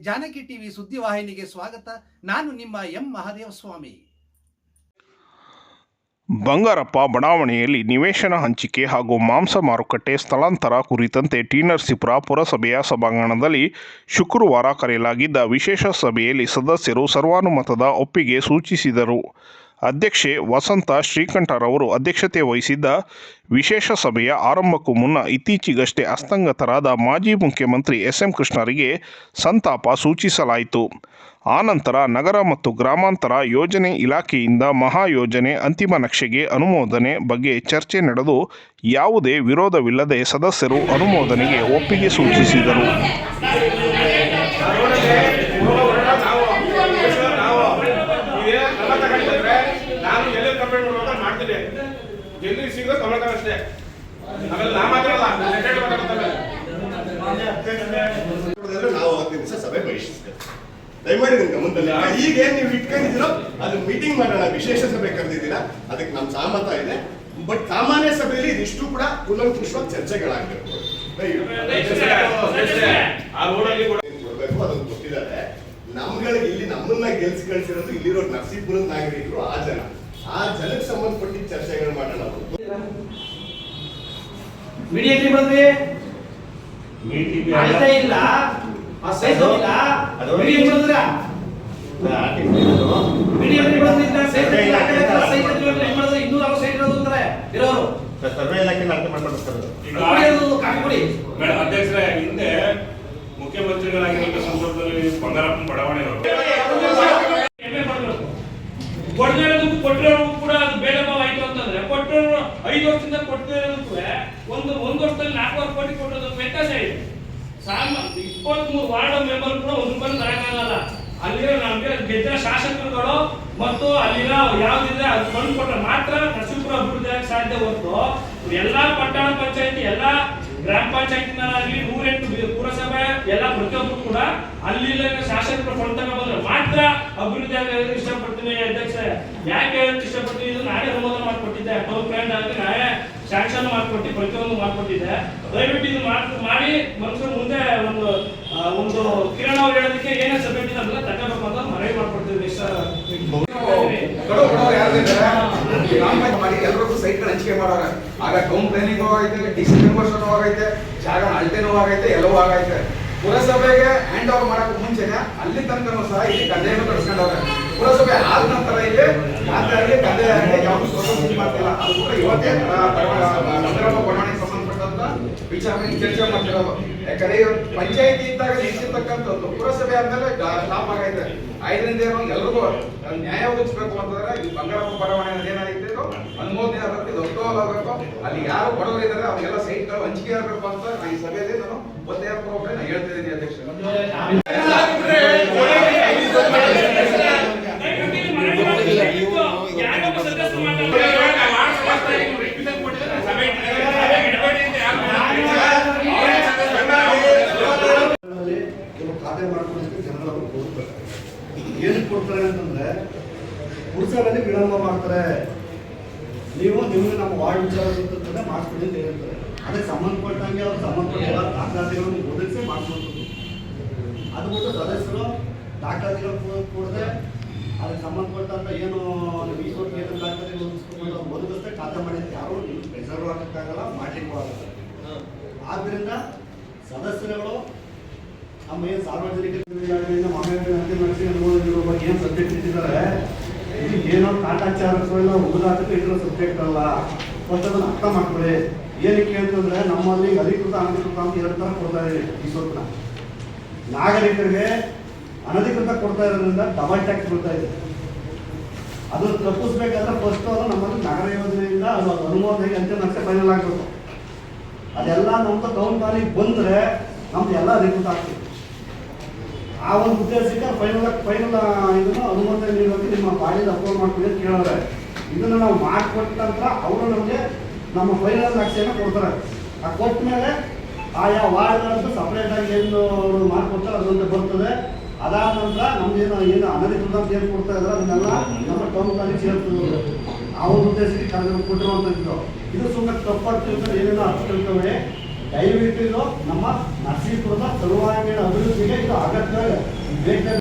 Janaki TV ಸುದ್ದಿವಾಹಿನಿಗೆ ಸ್ವಾಗತ. ನಾನು ನಿಮ್ಮ ಎಂ ಮಹಾದೇವ ಸ್ವಾಮಿ ಬಂಗಾರಪ್ಪ ಬಡಾವಣೆಯಲ್ಲಿ ನಿವೇಶನ ಹಂಚಿಕೆ ಹಾಗೂ ಮಾಂಸ ಮಾರುಕಟ್ಟೆ ಸ್ಥಳಾಂತರ ಕುರಿತಂತೆ ಟಿ ನರಸೀಪುರ ಪುರಸಭೆಯ ಸಭಾಂಗಣದಲ್ಲಿ ಶುಕ್ರವಾರ ಕರೆಯಲಾಗಿದ್ದ ವಿಶೇಷ ಸಭೆಯಲ್ಲಿ ಸದಸ್ಯರು ಸರ್ವಾನುಮತದ ಒಪ್ಪಿಗೆ ಸೂಚಿಸಿದರು. ಅಧ್ಯಕ್ಷೆ ವಸಂತ ಶ್ರೀಕಂಠರವರು ಅಧ್ಯಕ್ಷತೆ ವಹಿಸಿದ್ದ ವಿಶೇಷ ಸಭೆಯ ಆರಂಭಕ್ಕೂ ಮುನ್ನ ಇತ್ತೀಚೆಗಷ್ಟೇ ಅಸ್ತಂಗತರಾದ ಮಾಜಿ ಮುಖ್ಯಮಂತ್ರಿ ಎಸ್ ಎಂ ಕೃಷ್ಣರಿಗೆ ಸಂತಾಪ ಸೂಚಿಸಲಾಯಿತು. ಆನಂತರ ನಗರ ಮತ್ತು ಗ್ರಾಮಾಂತರ ಯೋಜನೆ ಇಲಾಖೆಯಿಂದ ಮಹಾಯೋಜನೆ ಅಂತಿಮ ನಕ್ಷೆಗೆ ಅನುಮೋದನೆ ಬಗ್ಗೆ ಚರ್ಚೆ ನಡೆದು ಯಾವುದೇ ವಿರೋಧವಿಲ್ಲದೆ ಸದಸ್ಯರು ಅನುಮೋದನೆಗೆ ಒಪ್ಪಿಗೆ ಸೂಚಿಸಿದರು. ಸಭೆ ದಯಮಾಡಿ ನಿಮ್ಗೆ ಗಮನದಲ್ಲಿ ಈಗ ಏನ್ ನೀವು ಇಟ್ಕೊಂಡಿದ್ದೀರೋ ಅದು ಮೀಟಿಂಗ್ ಮಾಡೋಣ ವಿಶೇಷ ಸಭೆ ಕರೆದಿದ್ದೀರಾ ಅದಕ್ಕೆ ನಮ್ಮ ಸಹಮತ ಇದೆ ಬಟ್ ಸಾಮಾನ್ಯ ಸಭೆಯಲ್ಲಿ ಇದಿಷ್ಟು ಕೂಡ ಕುಲಂಕುಷವಾಗಿ ಚರ್ಚೆಗಳಾಗಿರ್ಬೋದು ಕೊಡ್ಬೇಕು ಅದನ್ನು ಗೊತ್ತಿದ್ದಾರೆ ನಮ್ಗಳಿಗೆ ಇಲ್ಲಿ ನಮ್ಮನ್ನ ಗೆಲ್ಸಿ ಕಳಿಸಿರೋದು ಇಲ್ಲಿರೋ ನರಸೀಪುರದ ನಾಗರಿಕರು ಆ ಜನ ಆ ಜನಕ್ಕೆ ಸಂಬಂಧಪಟ್ಟಿದ್ದ ಚರ್ಚೆಗಳು ಮಾಡೋಣ ಬಂದ್ವಿ ಆಯ್ತಾ ಇಲ್ಲ. ಬಂದ್ರ. ಕಾಫಿ ಕುಡಿ. ಮೇಡಮ್ ಅಧ್ಯಕ್ಷರೇ ಹಿಂದೆ ಮುಖ್ಯಮಂತ್ರಿಗಳಾಗಿರೋ ಸಂದರ್ಭದಲ್ಲಿ ಬಂಗಾರಪ್ಪನ ಬಡಾವಣೆ ಕೊಡದಿರೋದಕ್ಕೂ ಕೂಡ ಅದು ಭಾವ ಆಯ್ತು ಅಂತಂದ್ರೆ ಕೊಟ್ಟರು ಐದು ವರ್ಷದಿಂದ ಕೊಟ್ಟಿರೋದಕ್ಕೂ ಒಂದು ಒಂದು ವರ್ಷದಲ್ಲಿ ನಾಲ್ಕೂವರೆ ಕೋಟಿ ಕೊಟ್ಟಿರೋದಕ್ಕೆ ವ್ಯತ್ಯಾಸ ಇದೆ ಸಾಮ ಇಪ್ಪತ್ಮೂರು ವಾರ್ಡ್ ಮೆಂಬರ್ ಕೂಡ ಒಂದು ರೂಪಾಯಿ ತರಕ್ಕಾಗಲ್ಲ ಅಲ್ಲಿರೋ ನಮಗೆ ಗೆದ್ದ ಶಾಸಕರುಗಳು ಮತ್ತು ಅಲ್ಲಿನ ಯಾವ್ದಿದ್ರೆ ಅದು ಫಂಡ್ ಕೊಟ್ಟರೆ ಮಾತ್ರ ನರಸೀಪುರ ಅಭಿವೃದ್ಧಿ ಸಾಧ್ಯ ಹೊರತು ಎಲ್ಲ ಪಟ್ಟಣ ಪಂಚಾಯತಿ, ಎಲ್ಲ ಗ್ರಾಮ ಪಂಚಾಯತಿನಾಗಲಿ ನೂರೆಂಟು ಬಿ- ಪುರಸಭೆ, ಎಲ್ಲ ಪ್ರತಿಯೊಬ್ಬರು ಕೂಡ ಅಲ್ಲಿ ಶಾಸಕರು ಫಂಡ್ ಬಂದ್ರೆ ಮಾತ್ರ ಅಭಿವೃದ್ಧಿ ಆಗಕ್ಕೆ ಇಷ್ಟಪಡ್ತೀನಿ ಅಧ್ಯಕ್ಷ ಯಾಕೆ ಇಷ್ಟಪಡ್ತೀನಿ? ಇದು ನಾನೇ ಅನುಮೋದನೆ ಮಾಡ್ಕೊಟ್ಟಿದ್ದೆ. ಟೌನ್ ಪ್ಲಾನ್ ಆಗಿ ನಾನೇ ಶಾಂಕ್ಷನ್ ಮಾಡ್ಕೊಟ್ಟು, ಪ್ರತಿಯೊಂದು ಮಾಡ್ಕೊಟ್ಟಿದ್ದೆ. ದಯವಿಟ್ಟು ಇದು ಮಾಡ್- ಮನುಷ್ಯರು ಮುಂದೆ ಒಂದು ಒಂದು ಕಿರಣ ಅವ್ರು ಹೇಳೋದಕ್ಕೆ ಏನೇ ಸಬ್ಮಿಟ್ ಇದೆ ಅಂತ ತಗೋಬೇಕು ಅಂತ ಮನವಿ ಮಾಡ್ಕೊಡ್ತೀವಿ ಮಾಡಿ ಎಲ್ರಿಗೂ ಸೈಟ್ ಹಂಚಿಕೆ ಮಾಡೋರ. ಆಗ ಟೌನ್ ಪ್ಲಾನಿಂಗ್ ಆಗೈತೆ ಡಿಸಿ ಮೆಂಬರ್ಸ್ ಆಗೈತೆ, ಜಾಗ ಅಳತೆನೂ ಆಗೈತೆ, ಎಲ್ಲವೂ ಆಗೈತೆ. ಪುರಸಭೆಗೆ ಹ್ಯಾಂಡ್ ಓವರ್ ಮಾಡಕ್ ಮುಂಚೆನೆ ಅಲ್ಲಿ ತನಕ ಸಹ ಇಲ್ಲಿ ಗದ್ದೆಯನ್ನು ಕಟ್ಸ್ಕೊಂಡವ್ರೆ. ಪುರಸಭೆ ಆದ ನಂತರ ಇಲ್ಲಿ ಆದರೆ ಗದ್ದೆ ಯಾವುದು ಪ್ರೊಸೆಸ್ ಮಾಡ್ತಿಲ್ಲ. ಅದು ಕೂಡ ಇವತ್ತೇ ಸಂದರ್ಭ ಬಡಾವಣೆಗೆ ಸಂಬಂಧಪಟ್ಟಂತ ವಿಚಾರಣೆ ಚರ್ಚೆ ಮಾಡ್ತಿರೋದು. ಯಾಕಂದ್ರೆ ಪಂಚಾಯತಿ ಇದ್ದಾಗ ನಿಂತಿರ್ತಕ್ಕಂಥದ್ದು ಪುರಸಭೆ ಆದ್ಮೇಲೆ ಸ್ಟಾಪ್ ಆಗೈತೆ. ಐದರಿಂದ ಎಲ್ರಿಗೂ ನ್ಯಾಯ ಒದಗಿಸ್ಬೇಕು ಅಂತಂದ್ರೆ ಈ ಬಂಗಾರಪ್ಪ ಬಡಾವಣೆ ಏನಾಗೈತೆ ಅನುಮೋದನೆ ಆಗಬೇಕು ಅನುಕೂಲ ಆಗಬೇಕು. ಅಲ್ಲಿ ಯಾರು ಬಡವರು ಇದ್ದಾರೆ ಅವ್ರಿಗೆಲ್ಲ ಸೈಟ್ಗಳು ಹಂಚಿಕೆ ಆಗಬೇಕು ಅಂತ ನಾನು ಈ ಸಭೆಯಲ್ಲಿ ನಾನು ಒತ್ತಾಯ ನಾನು ಹೇಳ್ತಿದ್ದೀನಿ ಅಧ್ಯಕ್ಷ ಯಾರೊಬ್ಬ ಸದಸ್ಯರು ಮಾತಾಡ್ತಾರೆ ಕೆಲವು ಖಾತೆ ಮಾಡ್ಕೊಳ್ಳೋದಕ್ಕೆ ಜನರನ್ನು ಕೊಡ್ತಾರೆ ಏನಕ್ಕೆ ಕೊಡ್ತಾರೆ ವಿಳಂಬ ಮಾಡ್ತಾರೆ. ನೀವು ನಿಮಗೆ ನಮ್ಮ ವಾರ್ಡ್ ವಿಚಾರ ಗೊತ್ತಿರ್ತದೆ ಅಂತ ಹೇಳ್ತಾರೆ. ಅದಕ್ಕೆ ಸಂಬಂಧಪಟ್ಟಂಗೆ ಅವ್ರು ಸಂಬಂಧಪಟ್ಟ ಎಲ್ಲ ದಾಖಲಾತಿಗಳನ್ನು ಒದಗಿಸಿ ಮಾಡಿಸ್ಕೊಡ್ತಾರೆ ಅದು ಬಿಟ್ಟು ಸದಸ್ಯರು ದಾಖಲಾತಿಗಳು ಕೊಡದೆ ಅದಕ್ಕೆ ಸಂಬಂಧಪಟ್ಟಂತ ಏನು ಈಶ್ವರ್ ಏನು ದಾಖಲಾತಿಗಳು ಒದಗಿಸ್ಕೊಂಡು ಅವ್ರು ಒದಗಿస్తే ಖಾತೆ ಮಾಡಿ ಯಾರು ನಿಮ್ಗೆ ಪ್ರೆಸರ್ವ್ ಆಗಕ್ಕಾಗಲ್ಲ ಮಾಡಲಿಕ್ಕೂ ಆಗುತ್ತೆ ಆದ್ದರಿಂದ ಸದಸ್ಯರುಗಳು ನಮ್ಮ ಏನು ಸಾರ್ವಜನಿಕ ಸೇವೆಯಾಗಲಿ, ನಮ್ಮ ಆಮೇಲೆ ಅಂತಿಮ ನರಸಿಂಹ ಅನುಮೋದನೆಗಳ ಬಗ್ಗೆ ಏನು ಸಬ್ಜೆಕ್ಟ್ ಇಟ್ಟಿದ್ದಾರೆ ಇದು ಏನೋ ಕಾಟಾಚಾರಕ್ಕೆಲ್ಲ ಉಗುದಾಟಕ್ಕೆ ಇಟ್ಟಿರೋ ಸಬ್ಜೆಕ್ಟ್ ಅಲ್ಲ. ಫಸ್ಟ್ ಅದನ್ನು ಅರ್ಥ ಮಾಡ್ಕೊಳ್ಳಿ. ಏನಕ್ಕೆ ಅಂತಂದ್ರೆ ನಮ್ಮಲ್ಲಿ ಅಧಿಕೃತ ಅನಧಿಕೃತ ಅಂತ ಎರಡು ಥರ ಕೊಡ್ತಾ ಇದೆ ಈ ಸ್ವತ್ತನ್ನ ನಾಗರಿಕರಿಗೆ ಅನಧಿಕೃತ ಕೊಡ್ತಾ ಇರೋದ್ರಿಂದ ಡಬಲ್ ಟ್ಯಾಕ್ಸ್ ಕೊಡ್ತಾ ಇದೆ. ಅದನ್ನು ತಪ್ಪಿಸ್ಬೇಕಾದ್ರೆ ಫಸ್ಟ್ ಅದು ನಮ್ಮಲ್ಲಿ ನಗರ ಯೋಜನೆಯಿಂದ ಅದು ಅನುಮೋದನೆ ಅಂತ ನಕ್ಷೆ ಫೈನಲ್ ಆಗಬೇಕು. ಅದೆಲ್ಲ ನಮ್ದು ಟೌನ್ ಪ್ಲಾನಿಗೆ ಬಂದರೆ ನಮ್ದು ಎಲ್ಲ ಅಧಿಕೃತ ಆಗ್ತದೆ. ಆ ಒಂದು ಉದ್ದೇಶಕ್ಕೆ ಫೈನಲ್ ಫೈನಲ್ ಇದನ್ನು ಅನುಮೋದನೆ ನೀಡೋಕೆ ನಿಮ್ಮ ಬಾಡಿಗೆ ಅಪ್ಲೋಡ್ ಮಾಡ್ಕೊಳ್ಳಿ ಅಂತ ಇದನ್ನು ನಾವು ಮಾಡಿಕೊಟ್ಟ ನಂತರ ಅವರು ನಮಗೆ ನಮ್ಮ ಫೈನಲ್ ನಕ್ಷೆಯನ್ನು ಕೊಡ್ತಾರೆ. ಆ ಕೊಟ್ಟ ಮೇಲೆ ಆಯಾ ವಾರ್ಡ್ಗಳಂತೂ ಸಪ್ರೇಟ್ ಆಗಿ ಏನು ಅವರು ಮಾಡಿಕೊಡ್ತಾರೆ ಅದರಂತೆ ಬರ್ತದೆ. ಅದಾದ ನಂತರ ನಮ್ದೇನು ಏನು ಅನಧಿಕೃತ ಅಂತ ಏನು ಕೊಡ್ತಾ ಇದ್ದಾರೆ ಅದನ್ನೆಲ್ಲ ನಮ್ಮ ಟೌನ್ ಪ್ಲಾನಿಗೆ ಸೇರ್ತದೆ ಆ ಒಂದು ಉದ್ದೇಶಕ್ಕೆ ಕೊಟ್ಟಿರುವಂಥದ್ದು ಇದು ಸುಮ್ಮನೆ ತಪ್ಪಾಗ್ತಿರ್ತಾರೆ ಏನೇನೋ ಅರ್ಥ ತಿಳ್ಕೊಂಡೆ ದಯವಿಟ್ಟು ನಮ್ಮ ನರಸೀಪುರದ ಸರ್ವಾಂಗೀಣ ಅಭಿವೃದ್ಧಿಗೆ ಇದು ಅಗತ್ಯ. ಬೇಕು